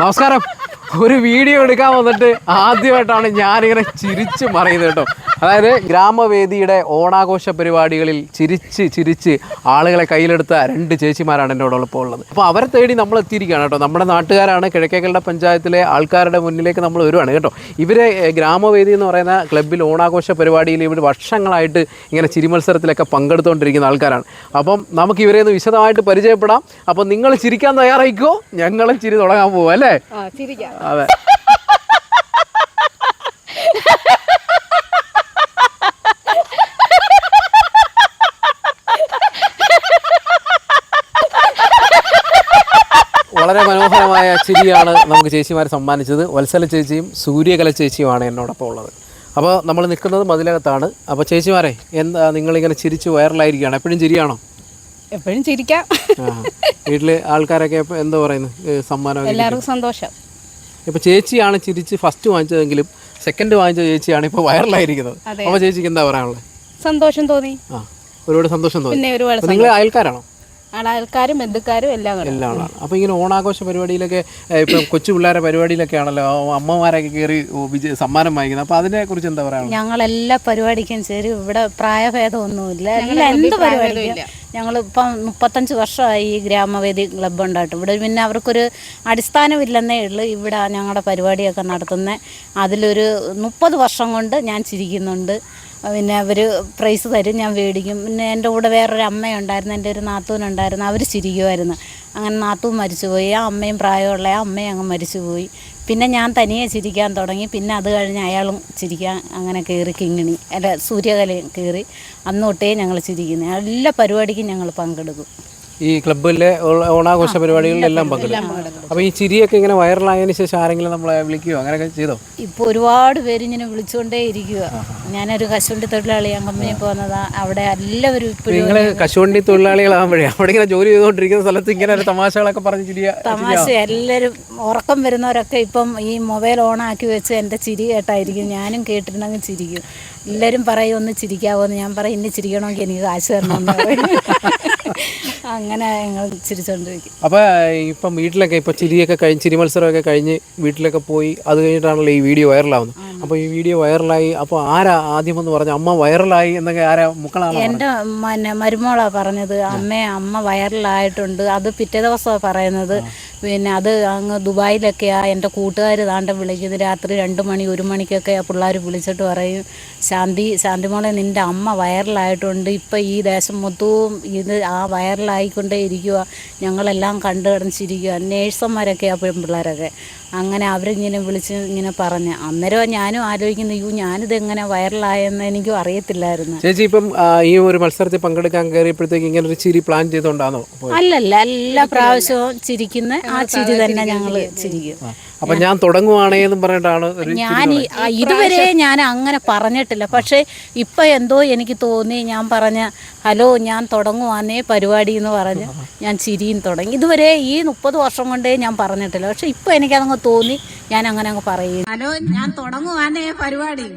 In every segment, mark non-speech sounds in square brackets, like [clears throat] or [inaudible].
നമസ്കാരം. ഒരു വീഡിയോ എടുക്കാൻ വന്നിട്ട് ആദ്യമായിട്ടാണ് ഞാനിങ്ങനെ ചിരിച്ചു മറിയുന്നത് കേട്ടോ. അതായത് ഗ്രാമവേദിയുടെ ഓണാഘോഷ പരിപാടികളിൽ ചിരിച്ച് ചിരിച്ച് ആളുകളെ കയ്യിലെടുത്ത രണ്ട് ചേച്ചിമാരാണ് എന്റെ കൂടെ ഇപ്പോൾ ഉള്ളത്. അപ്പോൾ അവരെ തേടി നമ്മൾ എത്തിയിരിക്കുകയാണ് കേട്ടോ. നമ്മുടെ നാട്ടുകാരാണ് കിഴക്കേക്കളുടെ പഞ്ചായത്തിലെ ആൾക്കാരുടെ മുന്നിലേക്ക് നമ്മൾ വരുവാണ് കേട്ടോ. ഇവരെ ഗ്രാമവേദി എന്ന് പറയുന്ന ക്ലബ്ബിൽ ഓണാഘോഷ പരിപാടിയിൽ ഇവർ വർഷങ്ങളായിട്ട് ഇങ്ങനെ ചിരി മത്സരത്തിലൊക്കെ പങ്കെടുത്തുകൊണ്ടിരിക്കുന്ന ആൾക്കാരാണ്. അപ്പം നമുക്ക് ഇവരെ ഒന്ന് വിശദമായിട്ട് പരിചയപ്പെടാം. അപ്പം നിങ്ങൾ ചിരിക്കാൻ തയ്യാറായിക്കോ? ഞങ്ങളും ചിരി തുടങ്ങാൻ പോവാം അല്ലേ? അതെ. വളരെ മനോഹരമായ ചിരിയാണ് നമുക്ക് ചേച്ചിമാർ സമ്മാനിച്ചത്. വത്സല ചേച്ചിയും സൂര്യകല ചേച്ചിയുമാണ് എന്നോടൊപ്പം ഉള്ളത്. അപ്പോൾ നമ്മൾ നിൽക്കുന്നത് മതിലകത്താണ്. അപ്പോൾ ചേച്ചിമാരെ എന്താ നിങ്ങളിങ്ങനെ ചിരിച്ച് വൈറലായിരിക്കുകയാണ്? എപ്പോഴും ചിരിയാണോ? എപ്പോഴും ചിരിക്കാം. വീട്ടിലെ ആൾക്കാരൊക്കെ എന്താ പറയുന്നത് ഏ, എല്ലാവർക്കും സന്തോഷം. ഇപ്പോൾ ചേച്ചിയാണ് ചിരിച്ച് ഫസ്റ്റ് വാങ്ങിച്ചതെങ്കിലും സെക്കൻഡ് വാങ്ങിച്ച ചേച്ചിയാണ് ഇപ്പോൾ വൈറലായിരിക്കുന്നത്. അപ്പോൾ ചേച്ചിക്ക് എന്താ പറയാനുള്ളത്? സന്തോഷം തോന്നി. ആ ഒരുപാട് സന്തോഷം തോന്നി. നിങ്ങൾ അയൽക്കാരാണോ? ആൾക്കാരും ബന്ധുക്കാരും എല്ലാം എല്ലാം ആണ് അപ്പോൾ ഇങ്ങനെ ഓണാഘോഷ പരിപാടിയിലൊക്കെ ഇപ്പം കൊച്ചു പിള്ളേരെ പരിപാടിയിലൊക്കെ ആണല്ലോ അമ്മമാരൊക്കെ കയറി ഓ, വിജയ സമ്മാനം വാങ്ങിക്കുന്നത്. അപ്പോൾ അതിനെക്കുറിച്ച് എന്താ പറയാനുള്ളത്? ഞങ്ങളെല്ലാ പരിപാടിക്കും ശരി ഇവിടെ പ്രായഭേദമൊന്നുമില്ല. എല്ലാ എന്ത് പരിപാടിയും ഞങ്ങൾ ഇപ്പം മുപ്പത്തഞ്ച് വർഷമായി ഈ ഗ്രാമവേദി ക്ലബ്ബ് ഉണ്ടായിട്ട് ഇവിടെ പിന്നെ അവർക്കൊരു അടിസ്ഥാനമില്ലെന്നേ ഉള്ളൂ. ഇവിടെ ഞങ്ങളുടെ പരിപാടിയൊക്കെ നടത്തുന്നത് അതിലൊരു മുപ്പത് വർഷം കൊണ്ട് ഞാൻ ചിരിക്കുന്നുണ്ട്. പിന്നെ അവർ പ്രൈസ് തരും ഞാൻ മേടിക്കും. പിന്നെ എന്റെ കൂടെ വേറൊരു അമ്മയുണ്ടായിരുന്നു എന്റെ ഒരു നാത്തൂനുണ്ടായിരുന്നു അവർ ചിരിക്കുമായിരുന്നു അങ്ങനെ നാത്തൂൻ മരിച്ചുപോയി ആ അമ്മയും പ്രായമുള്ള ആ അമ്മയും അങ്ങ് മരിച്ചുപോയി. പിന്നെ ഞാൻ തനിയെ ചിരിക്കാൻ തുടങ്ങി പിന്നെ അത് കഴിഞ്ഞ് അയാളും ചിരിക്കാൻ അങ്ങനെ കയറി കിങ്ങിണി. അല്ല സൂര്യകലയും കയറി അന്ന് തൊട്ടേ ഞങ്ങൾ ചിരിക്കുന്നത് എല്ലാ പരിപാടിക്കും ഞങ്ങൾ പങ്കെടുക്കും. ഈ ക്ലബ്ബിലെ ഓണാഘോഷ പരിപാടികളിലെല്ലാം പങ്കെടുക്കും. അപ്പോൾ ഈ ചിരിയൊക്കെ ഇങ്ങനെ വൈറലായതിനു ശേഷം ആരെങ്കിലും നമ്മളെ വിളിക്കുകയോ അങ്ങനെയൊക്കെ ചെയ്തോ? ഇപ്പോൾ ഒരുപാട് പേര് ഇങ്ങനെ വിളിച്ചുകൊണ്ടേ ഇരിക്കുക ഞാനൊരു കശുവണ്ടി തൊഴിലാളി കമ്പനി പോകുന്നതാ. അവിടെ എല്ലാവരും നിങ്ങൾ കശുവണ്ടി തൊഴിലാളികളാകുമ്പോഴേ അവിടെ ഇങ്ങനെ ജോലി ചെയ്തുകൊണ്ടിരിക്കുന്ന സ്ഥലത്ത് ഇങ്ങനെ ഒരു തമാശകളൊക്കെ പറഞ്ഞു ചിരിയ തമാശ. എല്ലാവരും ഉറക്കം വരുന്നവരൊക്കെ ഇപ്പം ഈ മൊബൈൽ ഓണാക്കി വെച്ച് എന്റെ ചിരി കേട്ടായിരിക്കും. ഞാനും കേട്ടിട്ടുണ്ടെങ്കിൽ ചിരിക്കും. എല്ലാവരും പറയും ഒന്ന് ചിരിക്കാവോ എന്ന്. ഞാൻ പറയും ഇന്ന് ചിരിക്കണമെങ്കിൽ എനിക്ക് കാശ് തരണമെന്ന്. പറയും [laughs] അങ്ങനെ ഞങ്ങൾ ചിരിച്ചോണ്ടിരിക്കും. അപ്പോൾ ഇപ്പം വീട്ടിലൊക്കെ ഇപ്പോൾ ചിരിയൊക്കെ കഴിഞ്ഞ് ചിരി മത്സരമൊക്കെ കഴിഞ്ഞ് വീട്ടിലൊക്കെ പോയി അത് കഴിഞ്ഞിട്ടാണല്ലോ ഈ വീഡിയോ വൈറലാവുന്നത്. അപ്പോൾ ഈ വീഡിയോ വൈറലായി. അപ്പോൾ ആരാ ആദ്യം എന്ന് പറഞ്ഞ അമ്മ വൈറലായി എന്നൊക്കെ ആരാ മക്കളാണോ എന്റെ പിന്നെ മരുമോളാ പറഞ്ഞത്. അമ്മ അമ്മ വൈറലായിട്ടുണ്ട്. അത് പിറ്റേ ദിവസമാണ് പറയുന്നത്. പിന്നെ അത് അങ്ങ് ദുബായിലൊക്കെയാ എന്റെ കൂട്ടുകാർ താണ്ട വിളിക്കുന്നത്. രാത്രി രണ്ട് മണി ഒരു മണിക്കൊക്കെ പിള്ളേർ വിളിച്ചിട്ട് പറയും ശാന്തി ശാന്തിമോളെ നിന്റെ അമ്മ വൈറലായിട്ടുണ്ട്. ഇപ്പം ഈ ദേശം മൊത്തവും ഇത് ആ വൈറലായിക്കൊണ്ടേ ഇരിക്കുക ഞങ്ങളെല്ലാം കണ്ടു കിടന്നിരിക്കുക നേഴ്സന്മാരൊക്കെയാ പിള്ളേരൊക്കെ അങ്ങനെ അവരിങ്ങനെ വിളിച്ച് ഇങ്ങനെ പറഞ്ഞ്. അന്നേരം ഞാനും ആലോചിക്കുന്നു യു ഞാനിത് എങ്ങനെ വൈറലായെന്ന് എനിക്കും അറിയത്തില്ലായിരുന്നു. ചേച്ചി ഇപ്പം ഈ ഒരു മത്സരത്തിൽ പങ്കെടുക്കാൻ കയറിയപ്പോഴത്തേക്ക് ഇങ്ങനെ ഒരു ചിരി പ്ലാൻ ചെയ്തോണ്ടാണോ അല്ലല്ല എല്ലാ പ്രാവശ്യവും ചിരിക്കുന്ന ആ ചിരി തന്നെ ഞങ്ങൾ ചിരിക്കും. അപ്പൊ ഞാൻ തുടങ്ങുവാണേന്ന് പറഞ്ഞിട്ടാണ് ഒരു ഞാൻ ഇതുവരെ ഞാൻ അങ്ങനെ പറഞ്ഞിട്ടില്ല. പക്ഷേ ഇപ്പൊ എന്തോ എനിക്ക് തോന്നി ഞാൻ പറഞ്ഞ ഹലോ ഞാൻ തുടങ്ങുവാന്നേ പരിപാടി എന്ന് പറഞ്ഞ് ഞാൻ ചിരിയും തുടങ്ങി. ഇതുവരെ ഈ മുപ്പത് വർഷം കൊണ്ടേ ഞാൻ പറഞ്ഞിട്ടില്ല. പക്ഷെ ഇപ്പൊ എനിക്കതങ്ങ് തോന്നി ഞാൻ അങ്ങനെ അങ്ങ് പറയും. ഹലോ ഞാൻ തുടങ്ങുവാനേ പരിപാടി.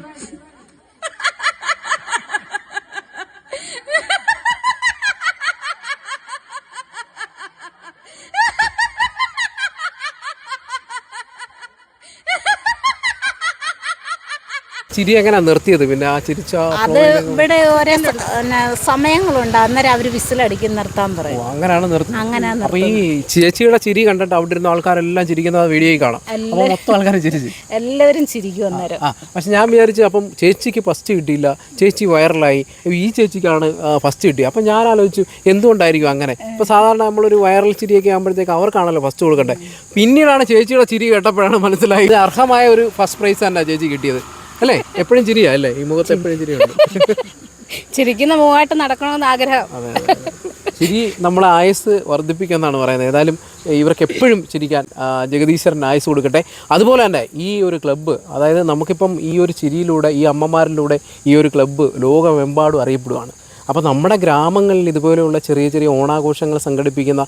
ചിരി എങ്ങനെ നിർത്തിയത്? പിന്നെ ആ ചിരിച്ച അത് ഇവിടെ ഓരോ സമയങ്ങളുണ്ട്. അന്നേരം അവർ വിസിലടിക്കും നിർത്താൻ പറയും. അങ്ങനെയാണ് നിർത്തുന്നത് അങ്ങനെ അപ്പൊ ഈ ചേച്ചിയുടെ ചിരി കണ്ടിട്ട് അവിടെ ഇരുന്ന ആൾക്കാരെല്ലാം ചിരിക്കുന്ന വീഡിയോയിൽ കാണാം. അപ്പൊ മൊത്തം ആൾക്കാരും ചിരിച്ചു എല്ലാവരും ചിരിക്കും അന്നേരം. പക്ഷെ ഞാൻ വിചാരിച്ചു അപ്പം ചേച്ചിക്ക് ഫസ്റ്റ് കിട്ടിയില്ല. ചേച്ചി വൈറലായി ഈ ചേച്ചിക്കാണ് ഫസ്റ്റ് കിട്ടിയത്. അപ്പം ഞാൻ ആലോചിച്ചു എന്തുകൊണ്ടായിരിക്കും അങ്ങനെ? ഇപ്പൊ സാധാരണ നമ്മളൊരു വൈറൽ ചിരിയൊക്കെ ആകുമ്പോഴത്തേക്ക് അവർക്കാണല്ലോ ഫസ്റ്റ് കൊടുക്കണ്ടേ പിന്നീടാണ് ചേച്ചിയുടെ ചിരി കേട്ടപ്പോഴാണ് മനസ്സിലായി അർഹമായ ഒരു ഫസ്റ്റ് പ്രൈസ് തന്നെ ചേച്ചി കിട്ടിയത്. അല്ലേ? എപ്പോഴും ചിരിയാ അല്ലേ? ഈ മുഖത്ത് എപ്പോഴും ചിരിയുണ്ട് ചിരിക്കുന്ന മുഖമായിട്ട് നടക്കണമെന്ന് ആഗ്രഹം. അതെ അതെ അതെ. ചിരി നമ്മളെ ആയുസ് വർദ്ധിപ്പിക്കുമെന്നാണ് പറയുന്നത്. ഏതായാലും ഇവർക്ക് എപ്പോഴും ചിരിക്കാൻ ആ, ജഗദീശ്വരൻ ആയുസ് കൊടുക്കട്ടെ. അതുപോലെ തന്നെ ഈ ഒരു ക്ലബ്ബ് അതായത് നമുക്കിപ്പം ഈ ഒരു ചിരിയിലൂടെ ഈ അമ്മമാരിലൂടെ ഈ ഒരു ക്ലബ്ബ് ലോകമെമ്പാടും അറിയപ്പെടുവാണ്. അപ്പോൾ നമ്മുടെ ഗ്രാമങ്ങളിൽ ഇതുപോലെയുള്ള ചെറിയ ചെറിയ ഓണാഘോഷങ്ങൾ സംഘടിപ്പിക്കുന്ന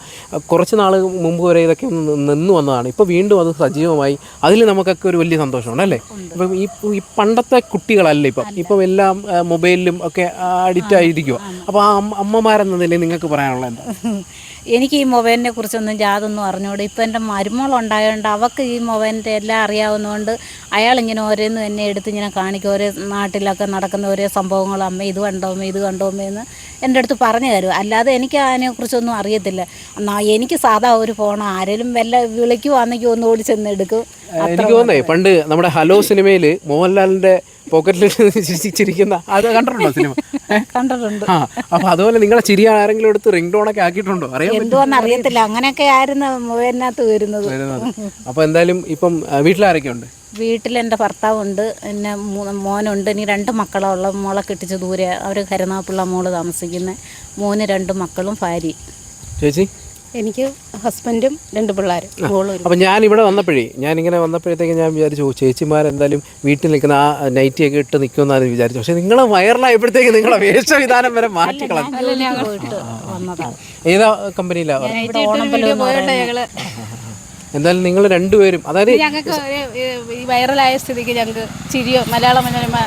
കുറച്ച് നാൾ മുമ്പ് വരെ ഇതൊക്കെ നിന്ന് വന്നതാണ്. ഇപ്പോൾ വീണ്ടും അത് സജീവമായി. അതിൽ നമുക്കൊക്കെ ഒരു വലിയ സന്തോഷമാണ് അല്ലേ? ഇപ്പം ഈ ഈ പണ്ടത്തെ കുട്ടികളല്ല ഇപ്പം? ഇപ്പം എല്ലാം മൊബൈലിലും ഒക്കെ അഡിക്റ്റ് ആയിരിക്കുക അപ്പോൾ ആ അമ്മ- അമ്മമാരെന്ന നിലയിൽ നിങ്ങൾക്ക് പറയാനുള്ള എന്താ? [laughs] എനിക്ക് ഈ മൊബൈലിനെ കുറിച്ചൊന്നും യാതൊന്നും അറിഞ്ഞുകൂടെ ഇപ്പം എന്റെ മരുമകളുണ്ടായതുകൊണ്ട് അവൾക്ക് ഈ മൊബൈലിന്റെ എല്ലാം അറിയാവുന്നതുകൊണ്ട് അയാളിങ്ങനെ ഓരോന്ന് തന്നെ എടുത്ത് ഇങ്ങനെ കാണിക്കും. ഓരോ നാട്ടിലൊക്കെ നടക്കുന്ന ഓരോ സംഭവങ്ങൾ അമ്മ ഇത് കണ്ടോമ്മ ഇത് കണ്ടോമ്മ എന്ന് എന്റെ അടുത്ത് പറഞ്ഞു തരും. അല്ലാതെ എനിക്ക് അതിനെക്കുറിച്ചൊന്നും അറിയത്തില്ല. എന്നാൽ എനിക്ക് സാധാ ഒരു ഫോൺ ആരെങ്കിലും വല്ല വിളിക്കുവാണെങ്കിൽ ഒന്ന് ഓടി ചെന്ന് എടുക്കും എനിക്ക് തോന്നേ പണ്ട് നമ്മുടെ ഹലോ സിനിമയിൽ മോഹൻലാലിന്റെ പോക്കറ്റിൽ ചിരിച്ചിരിക്കുന്ന. അത് കണ്ടിട്ടുണ്ടോ സിനിമ? കണ്ടിട്ടുണ്ട്. ആ അപ്പൊ അതുപോലെ നിങ്ങളെ ചിരി ആരെങ്കിലും എടുത്ത് റിംഗ് ടോൺ ഒക്കെ ആക്കിയിട്ടുണ്ടോ? അറിയാൻ എന്തുവാന്ന് അറിയത്തില്ല. അങ്ങനെയൊക്കെ ആയിരുന്നു മൊബൈലിനകത്ത് വരുന്നത്. വരുന്നത്. അപ്പൊ എന്തായാലും ഇപ്പം ആ, വീട്ടിലാരൊക്കെ ഉണ്ട് വീട്ടിൽ എന്റെ ഭർത്താവുണ്ട് പിന്നെ മൂ- മോനുണ്ട്. ഇനി രണ്ട് മക്കളുള്ള മോളെ കെട്ടിച്ച് ദൂരെ അവർ കരുനാപ്പിള്ള മോൾ താമസിക്കുന്നത് മോന് രണ്ട് മക്കളും ഭാര്യ. ചേച്ചി? എനിക്ക് ഹസ്ബൻഡും രണ്ട് പിള്ളേരും അപ്പം ഞാൻ ഇവിടെ വന്നപ്പോഴേ ഞാനിങ്ങനെ വന്നപ്പോഴത്തേക്ക് ഞാൻ വിചാരിച്ചു ചേച്ചിമാർ ചേച്ചിമാരെന്തായാലും വീട്ടിൽ നിൽക്കുന്ന ആ നൈറ്റിയൊക്കെ ഇട്ട് നിൽക്കുമെന്നാണ് വിചാരിച്ചു പക്ഷേ നിങ്ങൾ വയറിലായപ്പോഴത്തേക്ക് നിങ്ങളെ വേഷവിധാനം വരെ മാറ്റിക്കളാം ഏതാ കമ്പനിയിലാണ് [laughs] എന്തായാലും നിങ്ങൾ രണ്ടുപേരും അതായത് ഞങ്ങൾക്ക് ഈ വൈറലായ സ്ഥിതിക്ക് ഞങ്ങൾക്ക് ചിരിയോ മലയാള മനോരമ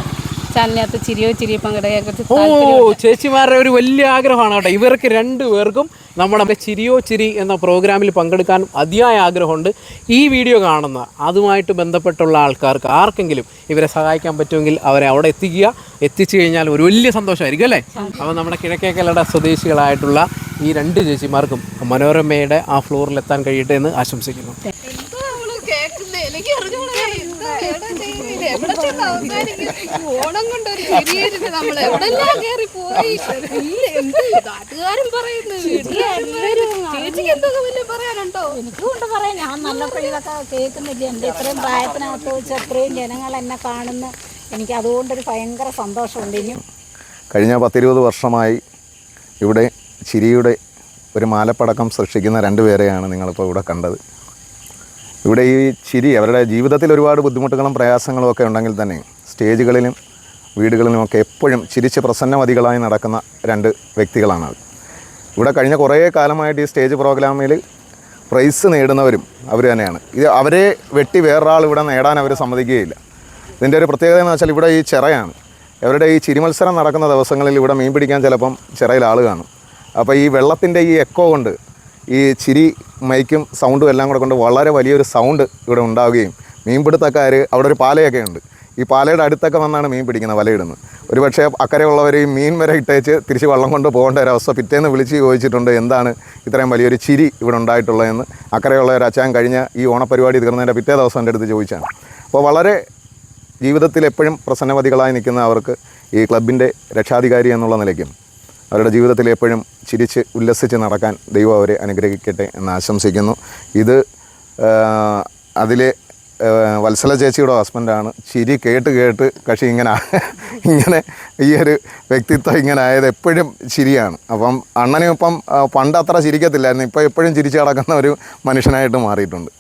ചാനലിനകത്ത് ചിരിയോ ചിരിയോ പങ്കിടുക ഓ ചേച്ചിമാരുടെ ഒരു വലിയ ആഗ്രഹമാണ് കേട്ടോ. ഇവർക്ക് രണ്ടുപേർക്കും നമ്മുടെ ചിരിയോ ചിരി എന്ന പ്രോഗ്രാമിൽ പങ്കെടുക്കാൻ അതിയായ ആഗ്രഹമുണ്ട്. ഈ വീഡിയോ കാണുന്ന അതുമായിട്ട് ബന്ധപ്പെട്ടുള്ള ആൾക്കാർക്ക് ആർക്കെങ്കിലും ഇവരെ സഹായിക്കാൻ പറ്റുമെങ്കിൽ അവരെ അവിടെ എത്തിക്കുക. എത്തിച്ചു കഴിഞ്ഞാൽ ഒരു വലിയ സന്തോഷമായിരിക്കും അല്ലേ? അപ്പോൾ നമ്മുടെ കിഴക്കേക്കലയുടെ സ്വദേശികളായിട്ടുള്ള ഈ രണ്ട് ചേച്ചിമാർക്കും മനോരമയുടെ ആ ഫ്ലോറിൽ എത്താൻ കഴിയട്ടെ എന്ന് ആശംസിക്കുന്നു. ഓണം കൊണ്ട് ഒരു ചിരിയായിരുന്നു നമ്മൾ എവിടെല്ലാം കയറി പോയി? നാട്ടുകാരും പറയുന്നു ചേച്ചിക്ക് എന്തൊക്കെ വലിയ പറയാനുണ്ടോ? എനിക്ക് കൊണ്ട് പറയാം ഞാൻ നല്ല പിള്ളേരൊക്കെ കേൾക്കുന്നില്ല. എന്റെ ഇത്രയും പ്രായത്തിനകത്ത് വെച്ച് അത്രയും ജനങ്ങൾ എന്നെ കാണുന്ന എനിക്ക് അതുകൊണ്ടൊരു ഭയങ്കര സന്തോഷമുണ്ട്. ഇനിയും കഴിഞ്ഞ പത്തിരുപത് വർഷമായി ഇവിടെ ചിരിയുടെ ഒരു മാലപ്പടക്കം സൃഷ്ടിക്കുന്ന രണ്ടുപേരെയാണ് നിങ്ങളിപ്പോൾ ഇവിടെ കണ്ടത്. ഇവിടെ ഈ ചിരി അവരുടെ ജീവിതത്തിൽ ഒരുപാട് ബുദ്ധിമുട്ടുകളും പ്രയാസങ്ങളും ഒക്കെ ഉണ്ടെങ്കിൽ തന്നെ സ്റ്റേജുകളിലും വീടുകളിലുമൊക്കെ എപ്പോഴും ചിരിച്ച് പ്രസന്നമതികളായി നടക്കുന്ന രണ്ട് വ്യക്തികളാണ് അവർ. ഇവിടെ കഴിഞ്ഞ കുറേ കാലമായിട്ട് ഈ സ്റ്റേജ് പ്രോഗ്രാമിൽ പ്രൈസ് നേടുന്നവരും അവർ തന്നെയാണ്. ഇത് അവരെ വെട്ടി വേറൊരാൾ ഇവിടെ നേടാൻ അവർ സമ്മതിക്കുകയില്ല. ഇതിന്റെ ഒരു പ്രത്യേകത എന്ന് വെച്ചാൽ ഇവിടെ ഈ ചിറയാണ്. അവരുടെ ഈ ചിരിമത്സരം നടക്കുന്ന ദിവസങ്ങളിൽ ഇവിടെ മീൻ പിടിക്കാൻ ചിലപ്പം ചിറയിൽ ആൾ കാണും. അപ്പോൾ ഈ വെള്ളത്തിന്റെ ഈ എക്കോ കൊണ്ട് ഈ ചിരി മൈക്കും സൗണ്ടും എല്ലാം കൂടെ കൊണ്ട് വളരെ വലിയൊരു സൗണ്ട് ഇവിടെ ഉണ്ടാവുകയും മീൻപിടുത്തക്കാർ അവിടെ ഒരു പാലയൊക്കെ ഉണ്ട്. ഈ പാലയുടെ അടുത്തൊക്കെ വന്നാണ് മീൻ പിടിക്കുന്നത് വലയിടുന്നത്. ഒരു പക്ഷേ അക്കരെയുള്ളവർ ഈ മീൻ വരെ ഇട്ടേച്ച് തിരിച്ച് വള്ളം കൊണ്ട് പോകേണ്ട ഒരു അവസ്ഥ പിറ്റേന്ന് വിളിച്ച് ചോദിച്ചിട്ടുണ്ട് എന്താണ് ഇത്രയും വലിയൊരു ചിരി ഇവിടെ ഉണ്ടായിട്ടുള്ളതെന്ന്. അക്കരെയുള്ള ഒരു അച്ചാൻ കഴിഞ്ഞ ഈ ഓണപരിപാടി തീർന്നതിന്റെ പിറ്റേ ദിവസം എന്റെ അടുത്ത് ചോദിച്ചാണ്. അപ്പോൾ വളരെ ജീവിതത്തിൽ എപ്പോഴും പ്രസന്നവതികളായി നിൽക്കുന്ന അവർക്ക് ഈ ക്ലബിന്റെ രക്ഷാധികാരി എന്നുള്ള നിലയ്ക്കും അവരുടെ ജീവിതത്തിൽ എപ്പോഴും ചിരിച്ച് ഉല്ലസിച്ച് നടക്കാൻ ദൈവം അവരെ അനുഗ്രഹിക്കട്ടെ എന്ന് ആശംസിക്കുന്നു. ഇത് അതിലെ വത്സല ചേച്ചിയുടെ ഹസ്ബൻഡാണ്. ചിരി കേട്ട് കേട്ട് കക്ഷി ഇങ്ങനെ ഇങ്ങനെ ഈ ഒരു വ്യക്തിത്വം ഇങ്ങനെ ആയത് എപ്പോഴും ചിരിയാണ്. അപ്പം അണ്ണനും ഇപ്പം പണ്ട് അത്ര ചിരിക്കത്തില്ലായിരുന്നു. ഇപ്പം എപ്പോഴും ചിരിച്ച് നടക്കുന്ന ഒരു മനുഷ്യനായിട്ട് മാറിയിട്ടുണ്ട്.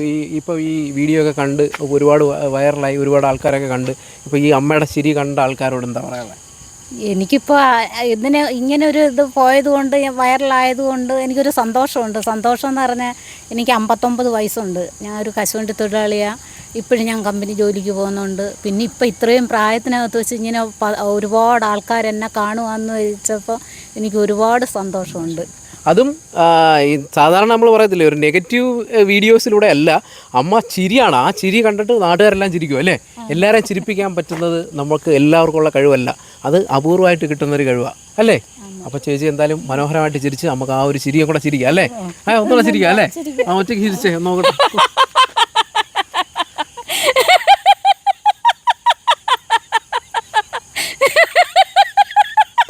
ഈ ഇപ്പോൾ ഈ വീഡിയോ ഒക്കെ കണ്ട് ഒരുപാട് വൈറലായി ഒരുപാട് ആൾക്കാരൊക്കെ കണ്ട് ഇപ്പോൾ ഈ അമ്മയുടെ ചിരി കണ്ട ആൾക്കാരോട് എന്താ പറയാനുള്ളത്? എനിക്കിപ്പോൾ ഇതിന് ഇങ്ങനെ ഒരു ഇത് പോയത് കൊണ്ട് വൈറലായത് കൊണ്ട് എനിക്കൊരു സന്തോഷമുണ്ട്. സന്തോഷം എന്ന് പറഞ്ഞാൽ എനിക്ക് അമ്പത്തൊമ്പത് വയസ്സുണ്ട്. ഞാൻ ഒരു കശുവണ്ടി തൊഴിലാളിയാണ് ഇപ്പോഴും ഞാൻ കമ്പനി ജോലിക്ക് പോകുന്നുണ്ട്. പിന്നെ ഇപ്പം ഇത്രയും പ്രായത്തിനകത്ത് വെച്ച് ഇങ്ങനെ ഒരുപാട് ആൾക്കാർ എന്നെ കാണുവാന്ന് വെച്ചപ്പോൾ എനിക്ക് ഒരുപാട് സന്തോഷമുണ്ട്. അതും സാധാരണ നമ്മൾ പറയത്തില്ലേ ഒരു നെഗറ്റീവ് വീഡിയോസിലൂടെ അല്ല അമ്മ ചിരിയാണ്. ആ ചിരി കണ്ടിട്ട് നാട്ടുകാരെല്ലാം ചിരിക്കും അല്ലേ? എല്ലാവരെയും ചിരിപ്പിക്കാൻ പറ്റുന്നത് നമുക്ക് എല്ലാവർക്കും ഉള്ള കഴിവല്ല. അത് അപൂർവമായിട്ട് കിട്ടുന്ന ഒരു കഴിവാണ് അല്ലേ? അപ്പോൾ ചേച്ചി എന്തായാലും മനോഹരമായിട്ട് ചിരിച്ച് നമുക്ക് ആ ഒരു ചിരിയും കൂടെ ചിരിക്കാം അല്ലേ? ആ ഒന്നുകൂടെ ചിരിക്കാം അല്ലേ? ആ ഒറ്റയ്ക്ക് ചിരിച്ചേ നോക്കട്ടെ.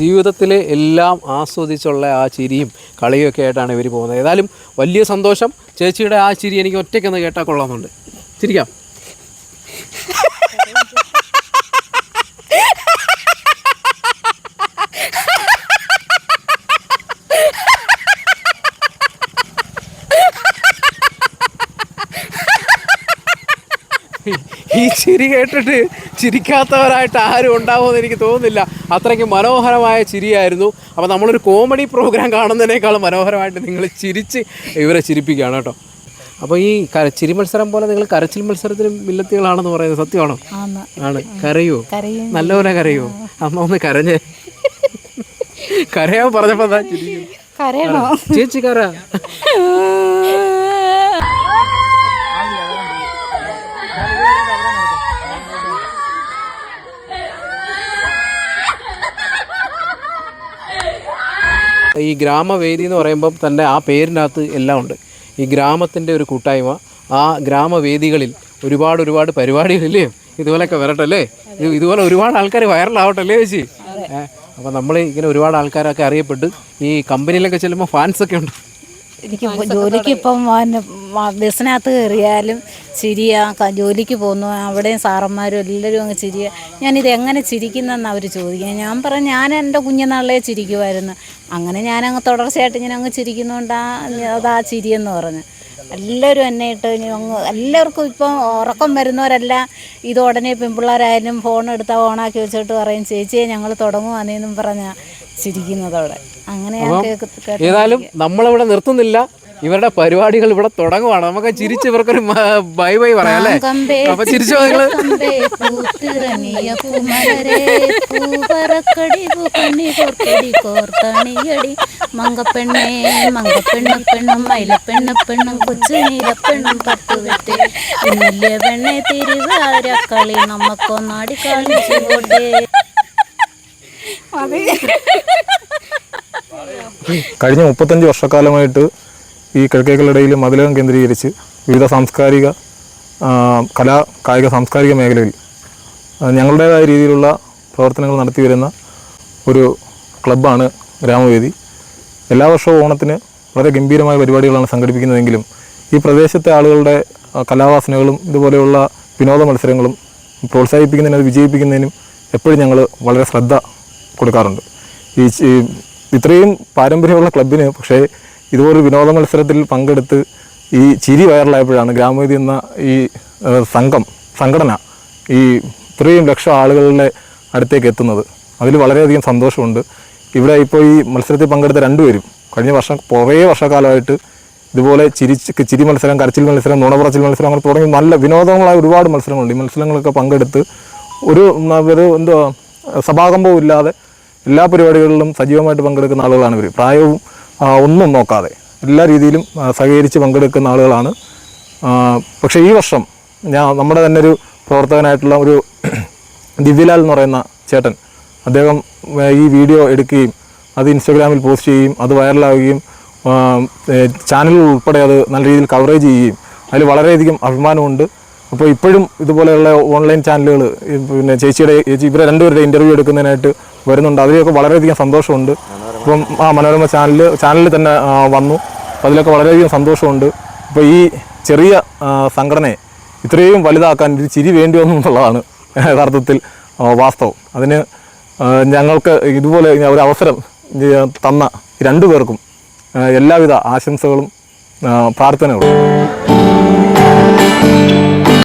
ജീവിതത്തിലെ എല്ലാം ആസ്വദിച്ചുള്ള ആ ചിരിയും കളിയും ഒക്കെ ആയിട്ടാണ് ഇവർ പോകുന്നത്. ഏതായാലും വലിയ സന്തോഷം. ചേച്ചിയുടെ ആ ചിരി എനിക്ക് ഒറ്റയ്ക്കൊന്ന് കേട്ടാൽ കൊള്ളാമെന്നുണ്ട്. ചിരിക്കാം. ഈ ചിരി കേട്ടിട്ട് ചിരിക്കാത്തവരായിട്ട് ആരും ഉണ്ടാവുമെന്ന് എനിക്ക് തോന്നുന്നില്ല. അത്രയ്ക്ക് മനോഹരമായ ചിരിയായിരുന്നു. അപ്പോൾ നമ്മളൊരു കോമഡി പ്രോഗ്രാം കാണുന്നതിനേക്കാളും മനോഹരമായിട്ട് നിങ്ങൾ ചിരിച്ച് ഇവരെ ചിരിപ്പിക്കുകയാണ് കേട്ടോ. അപ്പോൾ ഈ ചിരി മത്സരം പോലെ നിങ്ങൾ കരച്ചിൽ മത്സരത്തിലും വില്ലത്തികളാണെന്ന് പറയുന്നത് സത്യമാണോ? ആണ്. കരയോ. നല്ലപോലെ കരയോ? അമ്മ ഒന്ന് കരഞ്ഞേ. കരയാൻ പറഞ്ഞപ്പോ ചേച്ചി ചിരിക്കുന്നു ഈ ഗ്രാമവേദി എന്ന് പറയുമ്പം തന്നെ ആ പേരിനകത്ത് എല്ലാം ഉണ്ട്. ഈ ഗ്രാമത്തിന്റെ ഒരു കൂട്ടായ്മ ആ ഗ്രാമവേദികളിൽ ഒരുപാട് ഒരുപാട് പരിപാടികളില്ലേ ഇതുപോലെയൊക്കെ വരട്ടെ അല്ലേ? ഇതുപോലെ ഒരുപാട് ആൾക്കാർ വൈറലാവട്ടെ അല്ലേ ചേച്ചി? അപ്പോൾ നമ്മൾ ഇങ്ങനെ ഒരുപാട് ആൾക്കാരൊക്കെ അറിയപ്പെട്ട് ഈ കമ്പനിയിലൊക്കെ ചെല്ലുമ്പോൾ ഫാൻസൊക്കെ ഉണ്ട്. എനിക്ക് ജോലിക്ക് ഇപ്പം ബസ്സിനകത്ത് കയറിയാലും ചിരിയാ ജോലിക്ക് പോകുന്നു അവിടെയും സാറന്മാരും എല്ലാവരും അങ്ങ് ചിരിയ. ഞാനിത് എങ്ങനെ ചിരിക്കുന്നെന്ന് അവർ ചോദിക്കുന്നത്. ഞാൻ പറഞ്ഞു ഞാൻ എന്റെ കുഞ്ഞുനാളിലേ ചിരിക്കുമായിരുന്നു അങ്ങനെ ഞാനങ്ങ് തുടർച്ചയായിട്ട് ഇങ്ങനെ അങ്ങ് ചിരിക്കുന്നതുകൊണ്ട് ആ അതാ ചിരിയെന്ന് പറഞ്ഞു. എല്ലാവരും എന്നെ ഇട്ട് ഇനി അങ്ങ് എല്ലാവർക്കും ഇപ്പം ഉറക്കം വരുന്നവരെല്ലാം ഇത് ഉടനെ പെൺപിള്ളേരായാലും ഫോൺ എടുത്താൽ ഓണാക്കി വെച്ചിട്ട് പറയും ചേച്ചിയെ ഞങ്ങൾ തുടങ്ങുവാന്നേന്നും പറഞ്ഞാൽ ചിരിക്കുന്നതോടെ. അങ്ങനെ ഏതായാലും നമ്മളിവിടെ നിർത്തുന്നില്ല. ഇവരുടെ പരിപാടികൾ ഇവിടെ തുടങ്ങുവാണ്. നമുക്ക് ചിരിച്ച് ഇവർക്കൊരു ബൈ ബൈ പറയാം അല്ലേ? അപ്പൊ ചിരിച്ചു നിങ്ങൾ. മങ്കപ്പെണ്ണേ മങ്കപ്പെണ്ണ പെണ്ണും പെണ്ണും കൊച്ചു നീലപ്പെണ്ണും ഇന്നല്ലേ പെണ്ണെ കളിച്ചു കഴിഞ്ഞ മുപ്പത്തഞ്ച് വർഷക്കാലമായിട്ട് ഈ കിഴക്കേക്കളിടയിൽ മതിലകം കേന്ദ്രീകരിച്ച് വിവിധ സാംസ്കാരിക കലാ കായിക സാംസ്കാരിക മേഖലയിൽ ഞങ്ങളുടേതായ രീതിയിലുള്ള പ്രവർത്തനങ്ങൾ നടത്തി വരുന്ന ഒരു ക്ലബ്ബാണ് ഗ്രാമവേദി. എല്ലാ വർഷവും ഓണത്തിന് വളരെ ഗംഭീരമായ പരിപാടികളാണ് സംഘടിപ്പിക്കുന്നതെങ്കിലും ഈ പ്രദേശത്തെ ആളുകളുടെ കലാവാസനകളും ഇതുപോലെയുള്ള വിനോദ മത്സരങ്ങളും പ്രോത്സാഹിപ്പിക്കുന്നതിനും അത് വിജയിപ്പിക്കുന്നതിനും എപ്പോഴും ഞങ്ങൾ വളരെ ശ്രദ്ധ കൊടുക്കാറുണ്ട്. ഈ ഇത്രയും പാരമ്പര്യമുള്ള ക്ലബിന് പക്ഷേ ഇതുപോലൊരു വിനോദ മത്സരത്തിൽ പങ്കെടുത്ത് ഈ ചിരി വൈറലായപ്പോഴാണ് ഗ്രാമവേദി എന്ന ഈ സംഘം സംഘടന ഈ ഇത്രയും ലക്ഷം ആളുകളുടെ അടുത്തേക്ക് എത്തുന്നത്. അതിൽ വളരെയധികം സന്തോഷമുണ്ട്. ഇവിടെ ഇപ്പോൾ ഈ മത്സരത്തിൽ പങ്കെടുത്ത രണ്ടുപേരും കഴിഞ്ഞ വർഷം കുറേ വർഷക്കാലമായിട്ട് ഇതുപോലെ ചിരി ചിരി മത്സരം കരച്ചിൽ മത്സരം നുണപറച്ചിൽ മത്സരം അങ്ങനെ തുടങ്ങി നല്ല വിനോദങ്ങളായ ഒരുപാട് മത്സരങ്ങളുണ്ട്. ഈ മത്സരങ്ങളൊക്കെ പങ്കെടുത്ത് ഒരു ഒരു എന്തോ സഭാകമ്പവും ഇല്ലാതെ എല്ലാ പരിപാടികളിലും സജീവമായിട്ട് പങ്കെടുക്കുന്ന ആളുകളാണ് ഇവർ പ്രായവും ഒന്നും നോക്കാതെ എല്ലാ രീതിയിലും സഹകരിച്ച് പങ്കെടുക്കുന്ന ആളുകളാണ്. പക്ഷേ ഈ വർഷം ഞാൻ നമ്മുടെ തന്നെ ഒരു പ്രവർത്തകനായിട്ടുള്ള ഒരു [clears throat] ദിവ്യലാൽ എന്ന് പറയുന്ന ചേട്ടൻ അദ്ദേഹം ഈ വീഡിയോ എടുക്കുകയും അത് ഇൻസ്റ്റഗ്രാമിൽ പോസ്റ്റ് ചെയ്യുകയും അത് വൈറലാവുകയും ചാനലുകൾ ഉൾപ്പെടെ അത് നല്ല രീതിയിൽ കവറേജ് ചെയ്യുകയും അതിൽ വളരെയധികം അഭിമാനമുണ്ട്. അപ്പോൾ ഇപ്പോഴും ഇതുപോലെയുള്ള ഓൺലൈൻ ചാനലുകൾ പിന്നെ ചേച്ചിയുടെ ചേച്ചി ഇവരെ രണ്ടുപേരുടെ ഇന്റർവ്യൂ എടുക്കുന്നതിനായിട്ട് വരുന്നുണ്ട്. അതിലൊക്കെ വളരെയധികം സന്തോഷമുണ്ട്. ഇപ്പം ആ മനോരമ ചാനൽ ചാനലിൽ തന്നെ വന്നു. അപ്പോൾ അതിലൊക്കെ വളരെയധികം സന്തോഷമുണ്ട്. അപ്പോൾ ഈ ചെറിയ സംഘടനയെ ഇത്രയും വലുതാക്കാൻ ഒരു ചിരി വേണ്ടി വന്നു എന്നുള്ളതാണ് യഥാർത്ഥത്തിൽ വാസ്തവം. അതിന് ഞങ്ങൾക്ക് ഇതുപോലെ ഒരു അവസരം തന്ന രണ്ടു പേർക്കും എല്ലാവിധ ആശംസകളും പ്രാർത്ഥനകളും.